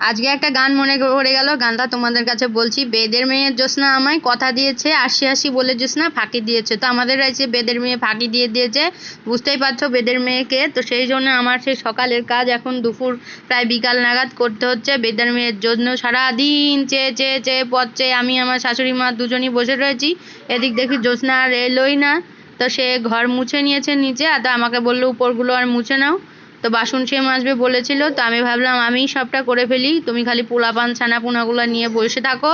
আজকে একটা গান মনে পড়ে গেল, গানটা তোমাদের কাছে বলছি। বেদের মেয়ে জ্যোৎস্না আমায় কথা দিয়েছে আশি আশি বলে জ্যোৎস্না ফাঁকি দিয়েছে। তো আমাদের আছে বেদের মেয়ে ফাঁকি দিয়ে দিয়েছে, বুঝতেই পারছ বেদের মেয়েকে। তো সেই জন্য আমার সেই সকালের কাজ, এখন দুপুর প্রায় বিকাল নাগাদ করতে হচ্ছে। বেদের মেয়ের জন্য সারাদিন চেয়ে চেয়ে চেয়ে পথ চেয়ে আমি, আমার শাশুড়ি মা দুজনই বসে রয়েছি। এদিক দেখি জ্যোৎস্না আর এলোই না। তো সে ঘর মুছে নিয়েছে নিচে, আর তো আমাকে বলল, উপরগুলো আর মুছে নাও। তো বাসন সে মাজবে বলেছিল তো আমি ভাবলাম আমিই সবটা করে ফেলি তুমি খালি পোলাপান ছানাপোনাগুলো নিয়ে বসে থাকো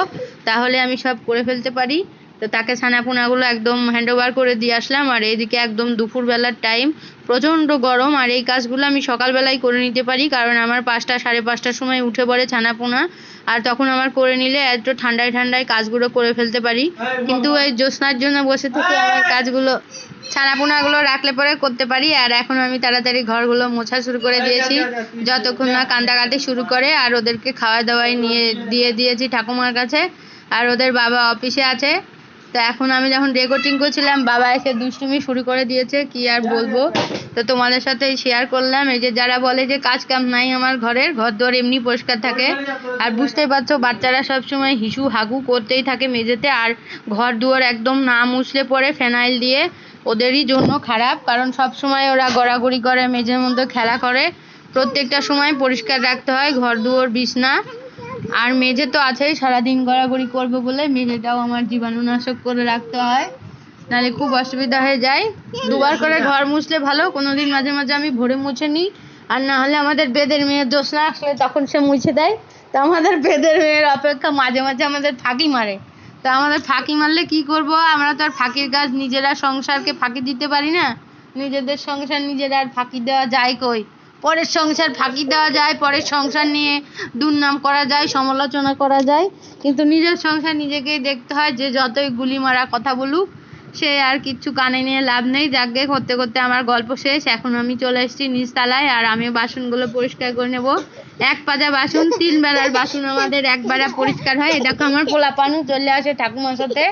তাহলে আমি সব করে ফেলতে পারি। তো তাকে ছানাপোনাগুলো একদম হ্যান্ড ওভার করে দিয়ে আসলাম আর এইদিকে একদম দুপুরবেলার টাইম প্রচণ্ড গরম আর এই কাজগুলো আমি সকালবেলায় করে নিতে পারি কারণ আমার পাঁচটা সাড়ে পাঁচটার সময় উঠে পড়ে ছানাপোনা আর তখন আমার করে নিলে এত ঠান্ডায় ঠান্ডায় কাজগুলো করে ফেলতে পারি। কিন্তু এই জ্যোৎস্নার জন্য বসে থেকে আমার কাজগুলো ছানাপোনাগুলো রাখলে পরে করতে পারি, আর এখন আমি তাড়াতাড়ি ঘরগুলো মোছা শুরু করে দিয়েছি। যতক্ষণ না কান্দাকাটি শুরু করে, আর ওদেরকে খাওয়া দাওয়াই নিয়ে, দিয়ে দিয়েছি ঠাকুমার কাছে, আর ওদের বাবা অফিসে আছে। তো এখন আমি যখন রেকর্ডিং করছিলাম, বাবা এসে দুষ্টুমি শুরু করে দিয়েছে, কি আর বলব? তো তোমাদের সাথে শেয়ার করলাম, এই যে যারা বলে যে কাজ কাম নাই আমার ঘরের ঘর দুয়ার এমনি পরিষ্কার থাকে। আর বুঝতেই পারছ, বাচ্চারা সবসময় হিসু হাগু করতেই থাকে মেঝেতে, আর ঘর দুয়ার একদম না মুছলে পরে ফেনাইল দিয়ে ওদেরই জন্য খারাপ, কারণ সব সময় ওরা গড়াগড়ি করে, মেঝের মধ্যে খেলা করে। প্রত্যেকটা সময় পরিষ্কার রাখতে হয়, ঘর দুয়ার বিছনা। আর মেঝে তো আছেই, সারাদিন গড়াগড়ি করবে বলে মেঝেটাও আমার জীবাণুনাশক করে রাখতে হয়। নাহলে খুব অসুবিধা হয়ে যায়। দুবার করে ঘর মুছলে ভালো, কোনোদিন মাঝে মাঝে আমি ভোরে মুছে নিই। আর না হলে আমাদের বেদের মেয়ের দোষ না আসলে তখন সে মুছে দেয়। তো আমাদের বেদের মেয়ের অপেক্ষা মাঝে মাঝে আমাদের ফাঁকি মারে। তো আমাদের ফাঁকি মারলে কি করব? আমরা তো আর ফাঁকির কাজ নিজেরা সংসারকে ফাঁকি দিতে পারি না। নিজেদের সংসার নিজেরা আর ফাঁকি দেওয়া যায় কই? পরের সংসার ফাঁকি দেওয়া যায়, পরের সংসার নিয়ে দুর্নাম করা যায়, সমালোচনা করা যায়। কিন্তু নিজের সংসার নিজেকেই দেখতে হয়, যে যতই গুলি মারা কথা বলুক, সে আর কিচ্ছু কানে নিয়ে লাভ নেই। যাকে করতে করতে আমার গল্প শেষ। এখন আমি চলে এসেছি নিচতলায়, আর আমি বাসনগুলো পরিষ্কার করে নেব। এক পাজা বাসন, তিন বেলার বাসন আমাদের একবারে পরিষ্কার হয়। এটা আমার পোলা পানু চলে আসে ঠাকুমার সাথে।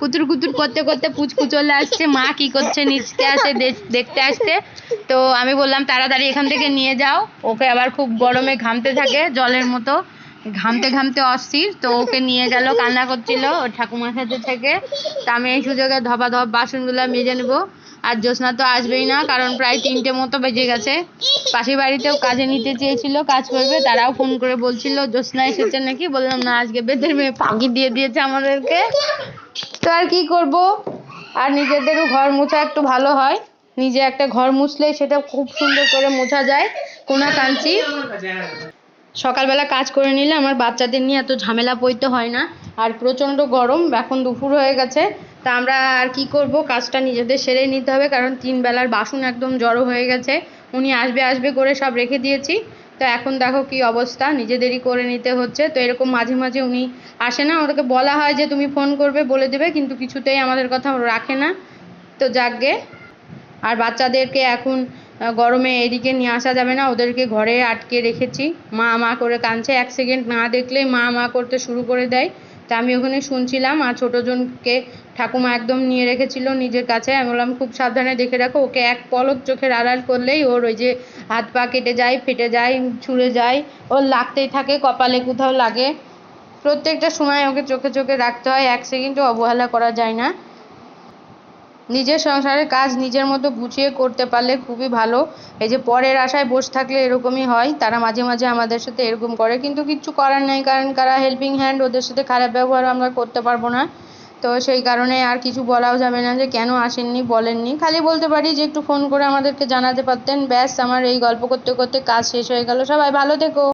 কুতুর কুতুর করতে করতে পুচকু চলে আসছে। মা কি করছে? নিচকে আসে দেখতে আসতে। তো আমি বললাম, তাড়াতাড়ি এখান থেকে নিয়ে যাও। ওকে আবার খুব গরমে ঘামতে থাকে, জলের মতো। ঘামতে ঘামতে অস্থির, তো ওকে নিয়ে গেল, কান্না করছিল ওর ঠাকুমার সাথে থেকে। তা আমি এই সুযোগে ধপা ধপ বাসনগুলো মেজে নেব। আর জ্যোৎস্না তো আসবেই না, কারণ প্রায় তিনটে মতো বেজে গেছে। পাশের বাড়িতেও কাজে নিতে চেয়েছিল, কাজ করবে, তারাও ফোন করে বলছিল, জ্যোৎস্না এসেছে নাকি? বললাম, না, আজকে বেদের মেয়ে ফাঁকি দিয়ে দিয়েছে আমাদেরকে। তো আর কি করব? আর নিজেদেরও ঘর মোছা একটু ভালো হয়। নিজে একটা ঘর মুছলে সেটা খুব সুন্দর করে মোছা যায়। কোনা কাঞ্চি। সকালবেলা কাজ করে নিলে আমার বাচ্চাদের নিয়ে এত ঝামেলা পড়তে হয় না। আর প্রচণ্ড গরম, এখন দুপুর হয়ে গেছে। তা আমরা আর কি করব? কাজটা নিজেদের সেরে নিতে হবে, কারণ তিন বেলার বাসন একদম জড়ো হয়ে গেছে। উনি আসবে আসবে করে সব রেখে দিয়েছি। তো এখন দেখো কি অবস্থা, নিজেদেরই করে নিতে হচ্ছে। তো এরকম মাঝে মাঝে উনি আসে না, ওদেরকে বলা হয় যে তুমি ফোন করবে, বলে দেবে, কিন্তু কিছুতেই আমাদের কথা রাখে না। তো যাকগে। আর বাচ্চাদেরকে এখন গরমে এদিকে নিয়ে আসা যাবে না, ওদেরকে ঘরে আটকে রেখেছি। মা মা করে কাঁদছে, এক সেকেন্ড না দেখলেই মা মা করতে শুরু করে দেয়। তা আমি ওখানে শুনছিলাম আর ছোটোজনকে ঠাকুমা একদম নিয়ে রেখেছিল নিজের কাছে। আমি বললাম, খুব সাবধানে দেখে রাখো, ওকে এক পলক চোখের আড়াল করলেই ওর ওই যে হাত পা কেটে যায়, ফেটে যায়, ছুঁড়ে যায়, ওর লাগতেই থাকে, কপালে কোথাও লাগে। প্রত্যেকটা সময় ওকে চোখে চোখে রাখতে হয়, এক সেকেন্ডও অবহেলা করা যায় না। নিজের সংসারের কাজ নিজের মতো গুছিয়ে করতে পারলে খুবই ভালো। এই যে পরের আশায় বসে থাকলে এরকমই হয়, তারা মাঝে মাঝে আমাদের সাথে এরকম করে, কিন্তু কিচ্ছু করার নেই, কারণ কারা হেল্পিং হ্যান্ড ওদের সাথে খারাপ ব্যবহার আমরা করতে পারব না। তো সেই কারণে আর কিছু বলাও যাবে না যে কেন আসেননি, বলেননি। খালি বলতে পারি যে একটু ফোন করে আমাদেরকে জানাতে পারতেন। ব্যাস, আমার এই গল্প করতে করতে কাজ শেষ হয়ে গেল। সবাই ভালো থেকো।